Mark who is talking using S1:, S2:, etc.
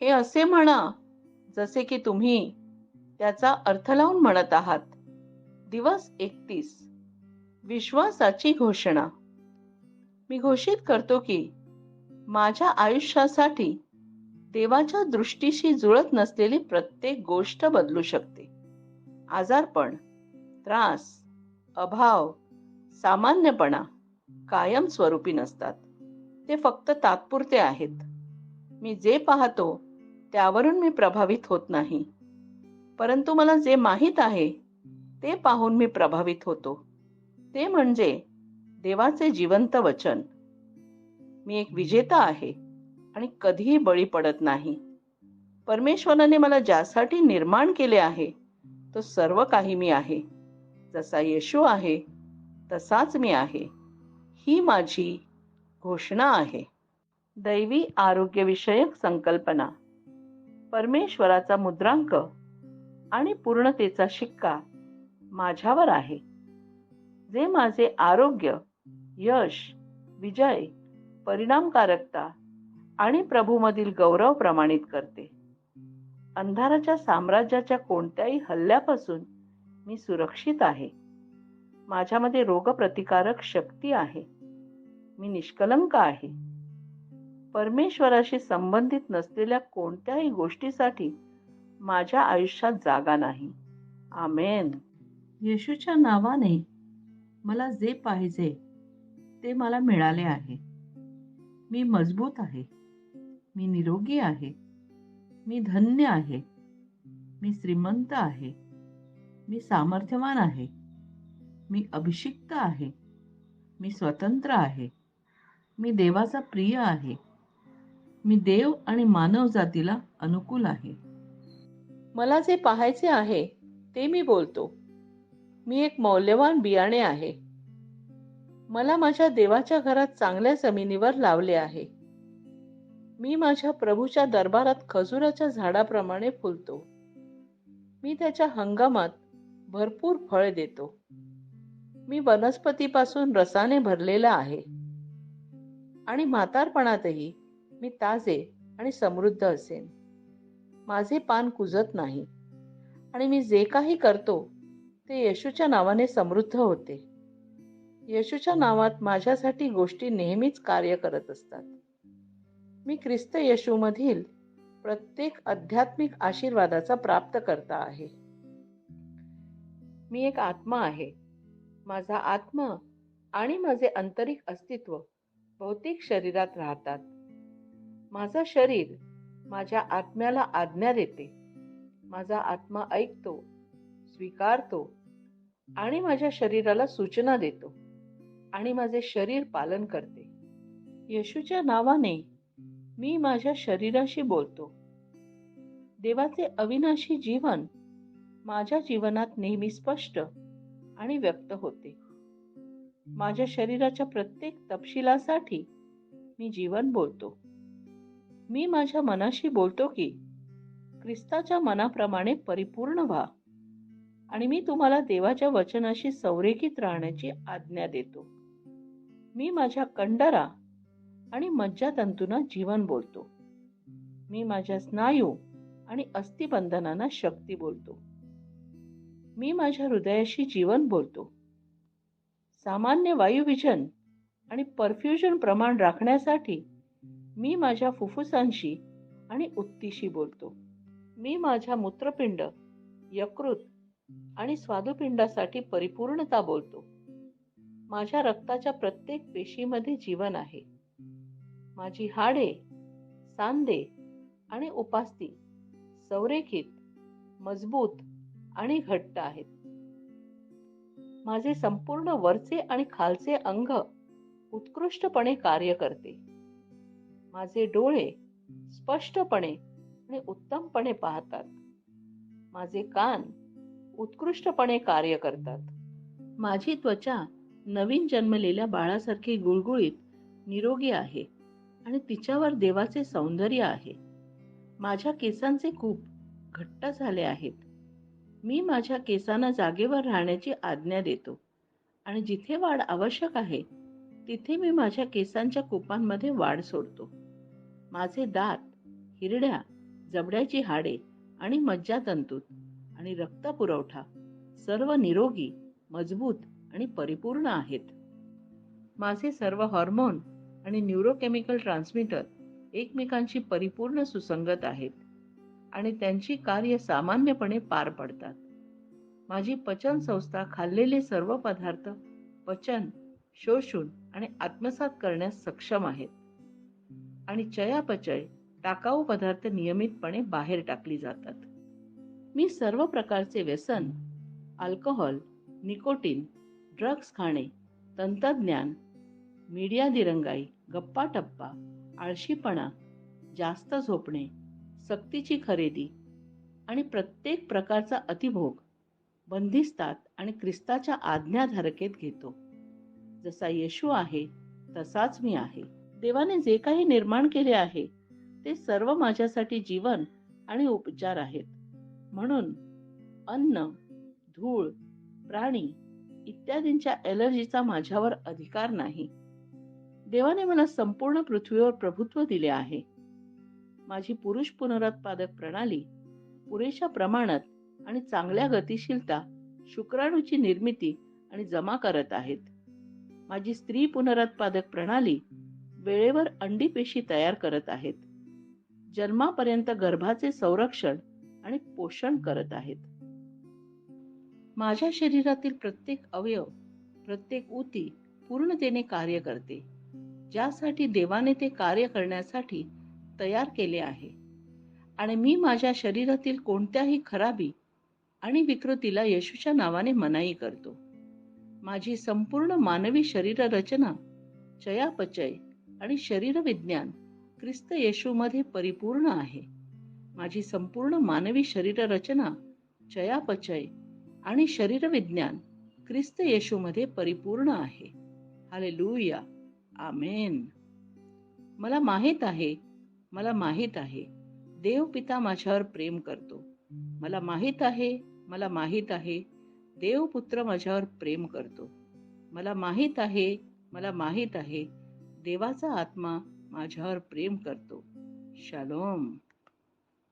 S1: हे असे म्हणा जसे की तुम्ही त्याचा अर्थ लावून म्हणत आहात. दिवस एकतीस. विश्वासाची घोषणा. मी घोषित करतो की माझ्या आयुष्यासाठी देवाच्या दृष्टीशी जुळत नसलेली प्रत्येक गोष्ट बदलू शकते. आजारपण त्रास अभाव सामान्यपणा कायमस्वरूपी नसतात. ते फक्त तात्पुरते आहेत. मी जे पाहतो त्यावरून मी प्रभावित होत नाही. परंतु मला जे माहीत आहे ते पाहून मी प्रभावित होतो. ते म्हणजे देवाचे जिवंत वचन. मी एक विजेता आहे आणि कधीही बळी पडत नाही. परमेश्वराने मला ज्यासाठी निर्माण केले आहे तो सर्व काही मी आहे. जसा येशू आहे तसाच मी आहे. ही माझी घोषणा आहे. दैवी आरोग्यविषयक संकल्पना. परमेश्वराचा मुद्रांक आणि पूर्णतेचा शिक्का माझ्यावर आहे. जे माझे आरोग्य यश विजय परिणामकारकता आणि प्रभूमधील गौरव प्रमाणित करते. अंधाराच्या साम्राज्याच्या कोणत्याही हल्ल्यापासून मी सुरक्षित आहे. माझ्यामध्ये रोगप्रतिकारक शक्ती आहे. मी निष्कलंक आहे. परमेश्वराशी संबंधित नसलेल्या कोणत्याही गोष्टीसाठी माझ्या आयुष्यात जागा नाही. आमेन. येशूच्या नावाने मला जे पाहिजे ते मला मिळाले आहे. मी मजबूत आहे. मी निरोगी आहे. मी धन्य आहे. मी श्रीमंत आहे. मी सामर्थ्यवान आहे. मी अभिषिक्त आहे. मी स्वतंत्र आहे. मी देवाचा प्रिय आहे. मी देव आणि मानव जातीला अनुकूल आहे. मला जे पाहायचे आहे ते मी बोलतो. मी एक मौल्यवान बियाणे आहे. मला माझ्या देवाच्या घरात चांगल्या जमिनीवर लावले आहे. मी माझ्या प्रभूच्या दरबारात खजुराच्या झाडाप्रमाणे फुलतो. मी त्याच्या हंगामात भरपूर फळ देतो. मी वनस्पतीपासून रसाने भरलेला आहे. आणि म्हातारपणातही मी ताजे आणि समृद्ध असेन. माझे पान कुजत नाही. आणि मी जे काही करतो ते येशूच्या नावाने समृद्ध होते. येशूच्या नावात माझ्यासाठी गोष्टी नेहमीच कार्य करत असतात. मी ख्रिस्त येशूमधील प्रत्येक आध्यात्मिक आशीर्वादाचा प्राप्त करता आहे. मी एक आत्मा आहे. माझा आत्मा आणि माझे आंतरिक अस्तित्व भौतिक शरीरात राहतात. माझा शरीर माझ्या आत्म्याला आज्ञा देते. माझा आत्मा ऐकतो स्वीकारतो आणि माझ्या शरीराला सूचना देतो आणि माझे शरीर पालन करते. येशूच्या नावाने मी माझ्या शरीराशी बोलतो. देवाचे अविनाशी जीवन माझ्या जीवनात नेहमी स्पष्ट आणि व्यक्त होते. माझ्या शरीराच्या प्रत्येक तपशिलासाठी मी जीवन बोलतो. मी माझ्या मनाशी बोलतो की ख्रिस्ताच्या मनाप्रमाणे परिपूर्ण व्हा. आणि मी तुम्हाला देवाच्या वचनाशी संरेखित राहण्याची आज्ञा देतो. मी माझ्या कंडरा आणि मज्जातंतूंना जीवन बोलतो. मी माझ्या स्नायू आणि अस्थिबंधनांना शक्ती बोलतो. मी माझ्या हृदयाशी जीवन बोलतो. सामान्य वायुविजन आणि परफ्युजन प्रमाण राखण्यासाठी मी माझ्या फुफ्फुसांशी आणि उत्तीशी बोलतो. मी माझ्या मूत्रपिंड यकृत आणि स्वादुपिंडासाठी परिपूर्णता बोलतो. माझ्या रक्ताच्या प्रत्येक पेशीमध्ये जीवन आहे. माझी हाडे सांदे आणि उपास्ती संरेखित मजबूत आणि घट्ट आहेत. माझे संपूर्ण वरचे आणि खालचे अंग उत्कृष्टपणे कार्य करते. माझे डोळे स्पष्टपणे आणि उत्तमपणे पाहतात. माझे कान उत्कृष्टपणे कार्य करतात. माझी त्वचा नवीन जन्मलेल्या बाळासारखी गुळगुळीत निरोगी आहे आणि तिच्यावर देवाचे सौंदर्य आहे. माझ्या केसांचे खूप घट्ट झाले आहेत. मी माझ्या केसांना जागेवर राहण्याची आज्ञा देतो आणि जिथे वाढ आवश्यक आहे तिथे मी माझ्या केसांच्या कुपांमध्ये वाढ सोडतो. माझे दात हिरड्या जबड्याची हाडे आणि मज्जातंतूत आणि रक्तपुरवठा सर्व निरोगी मजबूत आणि परिपूर्ण आहेत. माझे सर्व हॉर्मोन आणि न्यूरोकेमिकल ट्रान्समीटर एकमेकांशी परिपूर्ण सुसंगत आहेत आणि त्यांची कार्य सामान्यपणे पार पडतात. माझी पचन संस्था खाल्लेले सर्व पदार्थ पचन शोषून आणि आत्मसात करण्यास सक्षम आहेत. आणि चयापचय टाकाऊ पदार्थ नियमितपणे बाहेर टाकली जातात. मी सर्व प्रकारचे व्यसन अल्कोहोल निकोटीन ड्रग्स खाणे तंत्रज्ञान मीडिया दिरंगाई गप्पा टप्पा आळशीपणा जास्त झोपणे सक्तीची खरेदी आणि प्रत्येक प्रकारचा अतिभोग बंदिस्तात आणि ख्रिस्ताच्या आज्ञाधारकेत घेतो. जसा येशू आहे तसाच मी आहे. देवाने जे काही निर्माण केले आहे ते सर्व माझ्यासाठी जीवन आणि उपचार आहेत. म्हणून अन्न धूळ प्राणी इत्यादींच्या एलर्जीचा माझ्यावर अधिकार नाही. देवाने मला संपूर्ण पृथ्वीवर प्रभुत्व दिले आहे. माझी पुरुष पुनरुत्पादक प्रणाली पुरेशा प्रमाणात आणि चांगल्या गतिशीलता शुक्राणूची निर्मिती आणि जमा करत आहेत. माझी स्त्री पुनरुत्पादक प्रणाली वेळेवर अंडी पेशी तयार करत आहेत. जन्मापर्यंत गर्भाचे संरक्षण आणि पोषण करत आहेत. माझ्या शरीरातील प्रत्येक अवयव प्रत्येक ऊती पूर्णतेने कार्य करते ज्यासाठी देवाने ते कार्य करण्यासाठी तयार केले आहे. आणि मी माझ्या शरीरातील कोणत्याही खराबी आणि विकृतीला येशूच्या नावाने मनाई करतो. माझी संपूर्ण मानवी शरीर रचना चयापचय आणि शरीरविज्ञान ख्रिस्त येशूमध्ये परिपूर्ण आहे. माझी संपूर्ण मानवी शरीर रचना चयापचय आणि शरीरविज्ञान ख्रिस्त येशूमध्ये परिपूर्ण आहे. हालेलुया. आमेन. मला माहीत आहे मला माहीत आहे देव पिता माझ्यावर प्रेम करतो. मला माहीत आहे मला माहीत आहे देव पुत्र माझ्यावर प्रेम करतो. मला माहीत आहे मला माहीत आहे देवाचा आत्मा माझ्यावर प्रेम करतो. शालोम.